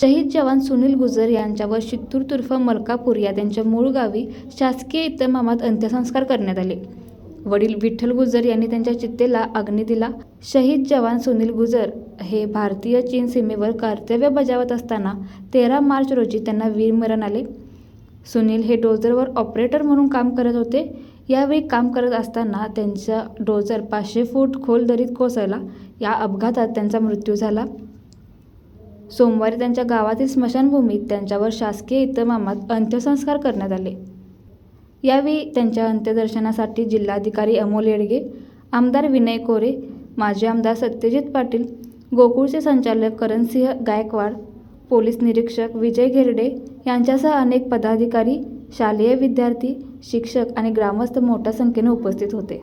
शहीद जवान सुनील गुजर यांच्यावर शित्तूर तुर्फ मलकापूर या त्यांच्या मूळ गावी शासकीय इतमामात अंत्यसंस्कार करण्यात आले. वडील विठ्ठल गुजर यांनी त्यांच्या चित्तेला अग्नी दिला. शहीद जवान सुनील गुजर हे भारतीय चीन सीमेवर कर्तव्य बजावत असताना तेरा मार्च रोजी त्यांना वीरमरण आले. सुनील हे डोजरवर ऑपरेटर म्हणून काम करत होते. यावेळी काम करत असताना त्यांचा डोजर पाचशे फूट खोल दरीत कोसळला या अपघातात त्यांचा मृत्यू झाला. सोमवारी त्यांच्या गावातील स्मशानभूमीत त्यांच्यावर शासकीय इतमामात अंत्यसंस्कार करण्यात आले. यावेळी त्यांच्या अंत्यदर्शनासाठी जिल्हाधिकारी अमोल येडगे आमदार विनय कोरे माजी आमदार सत्यजित पाटील गोकुळचे संचालक करणसिंह गायकवाड पोलीस निरीक्षक विजय घेरडे यांच्यासह अनेक पदाधिकारी शालेय विद्यार्थी शिक्षक आणि ग्रामस्थ मोठ्या संख्येने उपस्थित होते.